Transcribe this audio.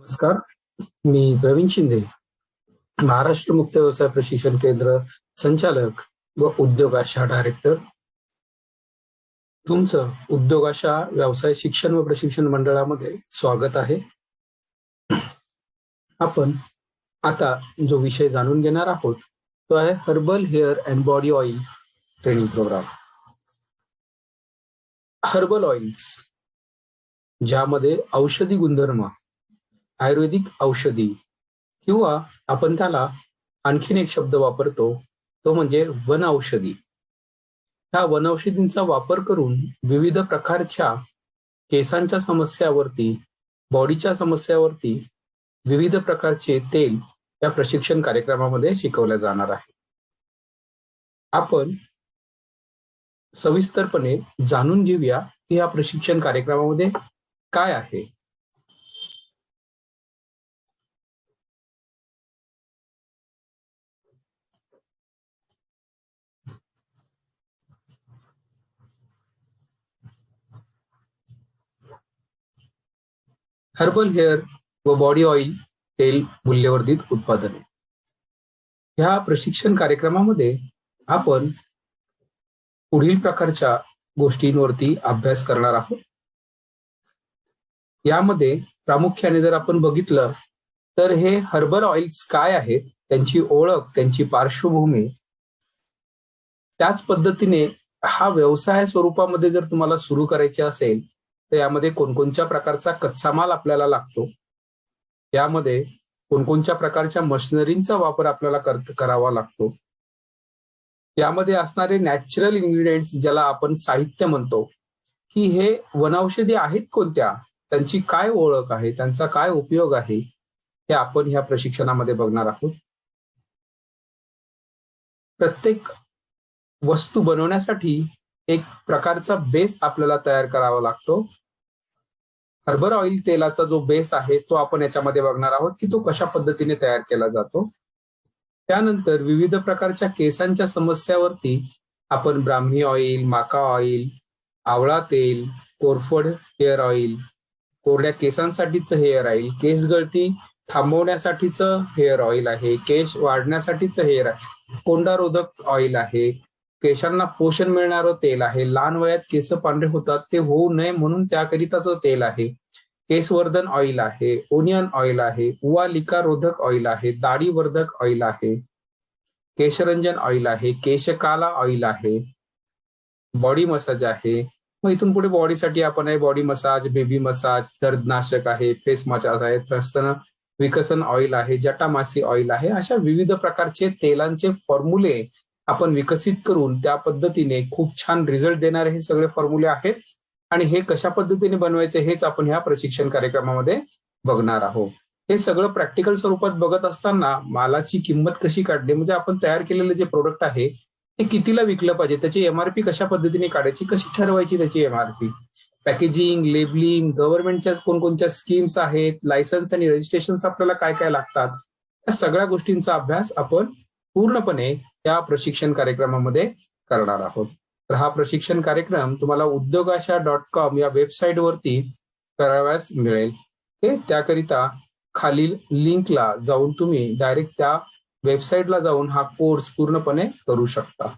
नमस्कार. मी प्रवीण शिंदे महाराष्ट्र मुक्त व्यवसाय प्रशिक्षण केंद्र संचालक व उद्योगाशा डायरेक्टर. तुमचं उद्योगाशा व्यवसाय शिक्षण व प्रशिक्षण मंडळामध्ये स्वागत आहे. आपण आता जो विषय जाणून घेणार आहोत तो आहे herbal hair and body oil training program. Herbal oils ज्यामध्ये औषधी गुणधर्म आयुर्वेदिक औषधी किंवा आपण त्याला आणखीन एक शब्द वापरतो तो म्हणजे वन औषधी ह्या वनौषधींचा वापर करून विविध प्रकारच्या केसांच्या समस्यावरती बॉडीच्या समस्यावरती विविध प्रकारचे तेल या प्रशिक्षण कार्यक्रमामध्ये शिकवल्या जाणार आहे. आपण सविस्तरपणे जाणून घेऊया की या प्रशिक्षण कार्यक्रमामध्ये काय आहे. हर्बल हेअर व बॉडी ऑइल तेल मूल्यवर्धित उत्पादने. ह्या प्रशिक्षण कार्यक्रमामध्ये आपण पुढील प्रकारच्या गोष्टींवरती अभ्यास करणार आहोत. यामध्ये प्रामुख्याने जर आपण बघितलं तर हे हर्बल ऑइल्स काय आहेत त्यांची ओळख त्यांची पार्श्वभूमी त्याच पद्धतीने हा व्यवसाय स्वरूपामध्ये जर तुम्हाला सुरू करायचे असेल तर यामध्ये कोणकोणत्या प्रकारचा कच्चा माल आपल्याला लागतो? यामध्ये कोणकोणत्या प्रकारच्या मशिनरींचा वापर आपल्याला करावा लागतो? यामध्ये असणारे नॅचरल इन्ग्रेडियंट्स ज्याला आपण साहित्य म्हणतो की हे वनौषधी आहेत कोणत्या? त्यांची काय ओळख आहे? त्यांचा काय उपयोग आहे? हे आपण ह्या प्रशिक्षणामध्ये बघणार आहोत. प्रत्येक वस्तू बनवण्यासाठी एक प्रकारचा बेस आपल्याला तयार करावा लागतो. हर्बर ऑइल तेलाचा जो बेस आहे तो आपण याच्यामध्ये बघणार आहोत की तो कशा पद्धतीने तयार केला जातो. त्यानंतर विविध प्रकारच्या केसांच्या समस्यावरती आपण ब्राह्मी ऑइल माका ऑइल आवळा तेल कोरफड हेअर ऑइल कोरड्या केसांसाठीचं हेअर ऑइल केस गळती थांबवण्यासाठीचं हेअर ऑइल आहे केस वाढण्यासाठीचं हेअर कोंडारोधक ऑइल आहे केसांना पोषण मिळणारं तेल आहे लहान वयात केस पांढरे होतात ते होऊ नये म्हणून त्याकरिताच तेल आहे. केसवर्धन ऑइल आहे ओनियन ऑइल आहे उवालिका रोधक ऑइल आहे दाढीवर्धक ऑइल आहे केशरंजन ऑइल आहे केशकाला ऑइल आहे बॉडी मसाज आहे. मग इथून पुढे बॉडीसाठी आपण आहे बॉडी मसाज बेबी मसाज दर्दनाशक आहे फेस मसाज आहे त्रस्तन विकसन ऑइल आहे जटामासी ऑइल आहे अशा विविध प्रकारचे तेलांचे फॉर्म्युले आपण विकसित करून त्या पद्धतीने खूप छान रिझल्ट देणारे हे सगळे फॉर्म्युले आहेत. आणि हे कशा पद्धतीने बनवायचे हेच आपण ह्या प्रशिक्षण कार्यक्रमामध्ये बघणार आहोत. हे सगळं प्रॅक्टिकल स्वरूपात बघत असताना मालाची किंमत कशी काढली? म्हणजे आपण तयार केलेलं जे प्रोडक्ट आहे ते कितीला विकलं पाहिजे? त्याची एमआरपी कशा पद्धतीने काढायची? कशी ठरवायची त्याची एमआरपी पॅकेजिंग लेबलिंग गव्हर्नमेंटच्या कोणकोणत्या स्कीम्स आहेत? लायसन्स आणि रजिस्ट्रेशन आपल्याला काय काय लागतात? या सगळ्या गोष्टींचा अभ्यास आपण पूर्णपणे या प्रशिक्षण कार्यक्रमामध्ये करणार आहोत. तर हा प्रशिक्षण कार्यक्रम तुम्हाला उद्योगाशा डॉट कॉम या वेबसाईटवरती कराव्यास मिळेल. त्याकरिता खालील लिंकला जाऊन तुम्ही डायरेक्ट त्या वेबसाईटला जाऊन हा कोर्स पूर्णपणे करू शकता.